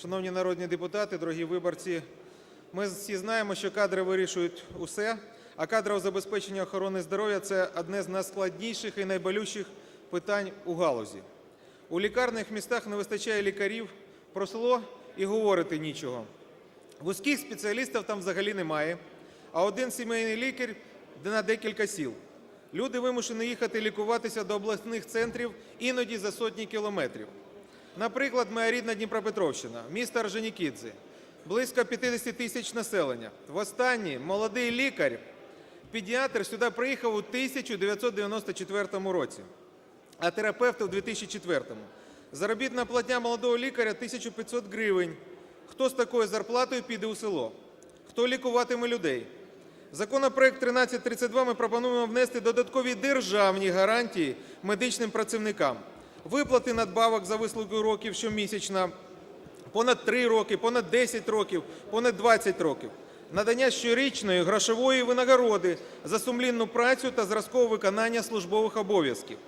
Шановні народні депутати, дорогі виборці, ми всі знаємо, що кадри вирішують усе, а кадрове забезпечення охорони здоров'я – це одне з найскладніших і найболючіших питань у галузі. У лікарних містах не вистачає лікарів, про село і говорити нічого. Вузьких спеціалістів там взагалі немає, а один сімейний лікар на декілька сіл. Люди вимушені їхати лікуватися до обласних центрів іноді за сотні кілометрів. Наприклад, моя рідна Дніпропетровщина, місто Орджонікідзе, близько 50 тисяч населення. Востаннє молодий лікар, педіатр сюди приїхав у 1994 році, а терапевт у 2004-му. Заробітна платня молодого лікаря 1500 гривень. Хто з такою зарплатою піде у село? Хто лікуватиме людей? Законопроект 1332 ми пропонуємо внести додаткові державні гарантії медичним працівникам. Виплати надбавок за вислугу років щомісячно, понад 3 роки, понад 10 років, понад 20 років. Надання щорічної грошової винагороди за сумлінну працю та зразкове виконання службових обов'язків.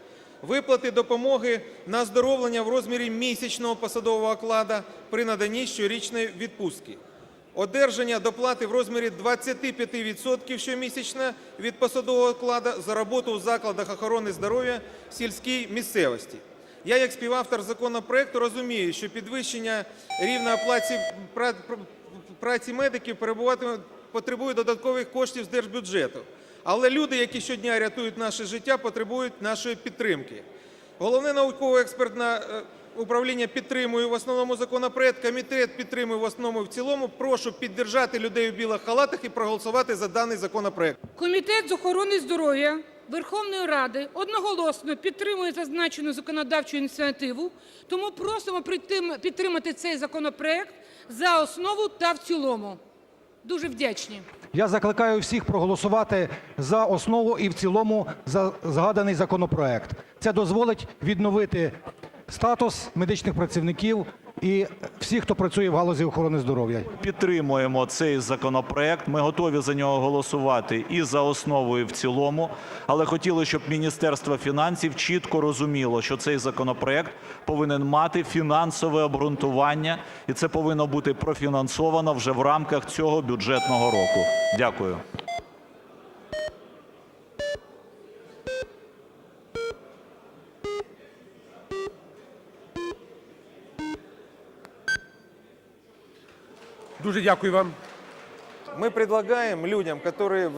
Виплати допомоги на оздоровлення в розмірі місячного посадового окладу при наданні щорічної відпустки. Одержання доплати в розмірі 25% щомісячно від посадового окладу за роботу у закладах охорони здоров'я в сільській місцевості. Я, як співавтор законопроекту, розумію, що підвищення рівня праці медиків потребує додаткових коштів з держбюджету. Але люди, які щодня рятують наше життя, потребують нашої підтримки. Головне науково-експертне е, управління підтримує в основному законопроект, комітет підтримує в основному в цілому. Прошу підтримати людей у білих халатах і проголосувати за даний законопроект. Комітет з охорони здоров'я Верховної Ради одноголосно підтримує зазначену законодавчу ініціативу, тому просимо підтримати цей законопроект за основу та в цілому. Дуже вдячні. Я закликаю всіх проголосувати за основу і в цілому за згаданий законопроект. Це дозволить відновити статус медичних працівників і всіх, хто працює в галузі охорони здоров'я. Підтримуємо цей законопроект. Ми готові за нього голосувати і за основу, і в цілому. Але хотіли, щоб Міністерство фінансів чітко розуміло, що цей законопроект повинен мати фінансове обґрунтування, і це повинно бути профінансовано вже в рамках цього бюджетного року. Дякую. Дуже дякую вам. Мы предлагаем людям, которые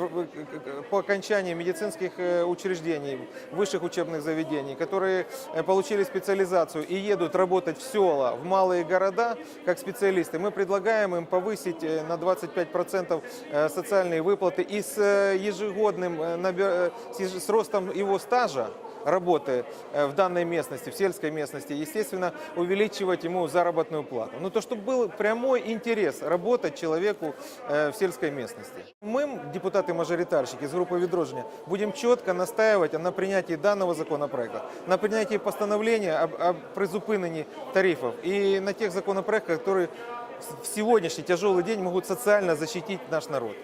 по окончании медицинских э, учреждений, высших учебных заведений, которые э, получили специализацию и едут работать в села, в малые города, как специалисты, мы предлагаем им повысить э, на 25% э, социальные выплаты и с ежегодным, с ростом его стажа работы в данной местности, в сельской местности, естественно, увеличивать ему заработную плату. Ну, то, чтобы был прямой интерес работать человеку в сельской местности. Мы, депутаты-мажоритарщики из группы «Відродження», будем четко настаивать на принятии данного законопроекта, на принятии постановления об, о призупинении тарифов и на тех законопроектах, которые в сегодняшний тяжелый день могут социально защитить наш народ.